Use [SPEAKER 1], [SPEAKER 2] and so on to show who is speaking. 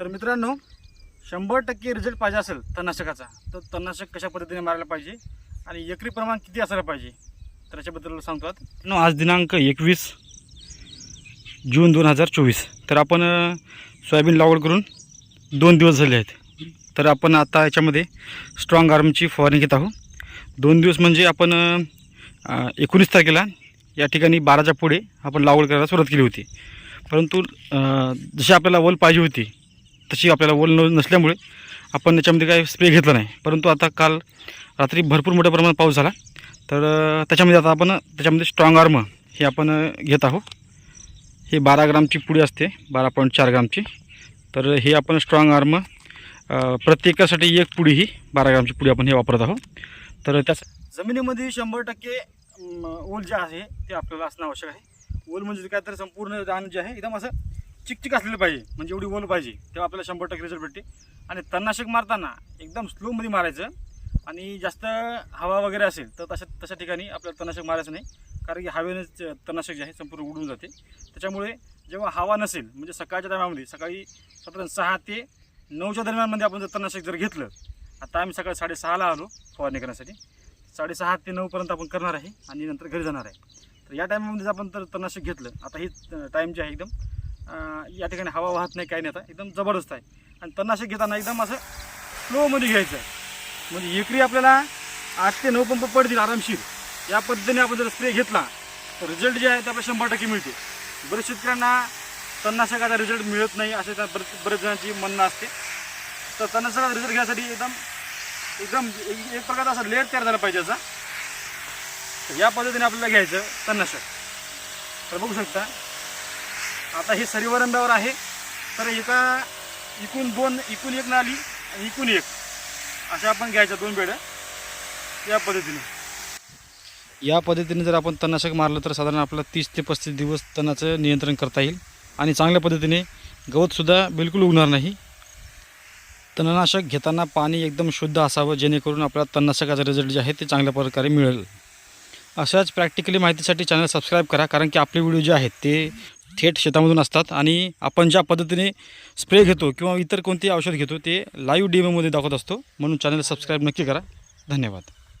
[SPEAKER 1] तर मित्रांनो शंभर टक्के रिझल्ट पाहिजे असेल तणनाशकाचा तर तणनाशक कशा पद्धतीने मारायला पाहिजे आणि एकरी प्रमाण किती असायला पाहिजे तर याच्याबद्दल सांगतो नो, आज दिनांक एकवीस जून दोन हजार चोवीस. तर आपण सोयाबीन लागवड करून दोन दिवस झाले आहेत. तर आपण आता याच्यामध्ये स्ट्रॉंग आर्मची फवारणी घेत आहोत. दोन दिवस म्हणजे आपण एकोणीस तारखेला या ठिकाणी बाराच्या पुढे आपण लागवड करायला सुरुवात केली होती. परंतु जशी आपल्याला वल पाहिजे होती तशी आपल्याला ओल नसल्यामुळे आपण याच्यामध्ये काही स्प्रे घेतला नाही. परंतु आता काल रात्री भरपूर मोठ्या प्रमाणात पाऊस झाला. तर त्याच्यामध्ये आता आपण त्याच्यामध्ये स्ट्रॉंग आर्म हे आपण घेत आहोत. हे बारा ग्रामची पुडी असते बारा पॉईंट चार ग्रामची. तर हे आपण स्ट्रॉंग आर्म प्रत्येकासाठी एक पुडी ही बारा ग्रामची पुडी आपण हे वापरत आहोत. तर त्या जमिनीमध्ये शंभर टक्के ओल जे आहे ते आपल्याला असणं आवश्यक आहे. ओल म्हणजे काय तर संपूर्ण रान जे आहे एकदम असं चिकचिक असलेलं पाहिजे म्हणजे एवढी ओल पाहिजे तेव्हा आपल्याला शंभर टक्के रिझल्ट भेटते. आणि तणनाशक मारताना एकदम स्लोमध्ये मारायचं आणि जास्त हवा वगैरे असेल तर तशा तशा ठिकाणी आपल्याला तणनाशक मारायचं नाही. कारण की हवेनेच तणनाशक जे आहे संपूर्ण उडून जाते. त्याच्यामुळे जेव्हा हवा नसेल म्हणजे सकाळच्या टायमामध्ये सकाळी साधारण सहा ते नऊच्या दरम्यानमध्ये आपण जर तणनाशक जर घेतलं आता आम्ही सकाळी साडेसहाला आलो फवारणी करण्यासाठी. साडेसहा ते नऊपर्यंत आपण करणार आहे आणि नंतर घरी जाणार आहे. तर या टायमामध्ये जर आपण तर तणनाशक घेतलं आता हे टाईम जे आहे एकदम या ठिकाणी हवा वाहत नाही काही नाही आता. एकदम जबरदस्त आहे. आणि तणनाशक घेताना एकदम असं स्लोमध्ये घ्यायचं. आहे म्हणजे एकरी आपल्याला आठ ते नऊ पंप पडतील आरामशीर. या पद्धतीने आपण जर स्प्रे घेतला तर रिझल्ट जे आहे ते आपल्याला शंभर टक्के मिळते. बरेच शेतकऱ्यांना तणनाशकाचा रिझल्ट मिळत नाही असे त्या बरेच बरेच जणांची म्हणणं असते. तर तणनाशकाचा रिझल्ट घ्यायसाठी एकदम एकदम एक प्रकारचा असा लेअर तयार झाला पाहिजे असा तर या पद्धतीने आपल्याला घ्यायचं तणनाशक तर बघू शकता आता हे सरीवर आहे. तर एका इकून दोन इकून एक नाली आणि इकून एक. अशा आपण घ्यायच्या दोन बेड्या या पद्धतीने. या पद्धतीने जर आपण तणनाशक मारलं तर साधारण आपल्याला तीस ते पस्तीस दिवस तणाचं नियंत्रण करता येईल. आणि चांगल्या पद्धतीने गवतसुद्धा बिलकुल उगणार नाही. तणनाशक घेताना पाणी एकदम शुद्ध असावं जेणेकरून आपल्याला तणनाशकाचा रिझल्ट जे आहे ते चांगल्या प्रकारे मिळेल. अशाच प्रॅक्टिकली माहितीसाठी चॅनल सबस्क्राईब करा कारण की आपले व्हिडिओ जे आहेत ते थेट शेतामधून असतात आणि आपण ज्या पद्धतीने स्प्रे घेतो किंवा इतर कोणतेही औषध घेतो ते लाईव्ह डेमोमध्ये दाखवत असतो. म्हणून चॅनल सबस्क्राईब नक्की करा. धन्यवाद.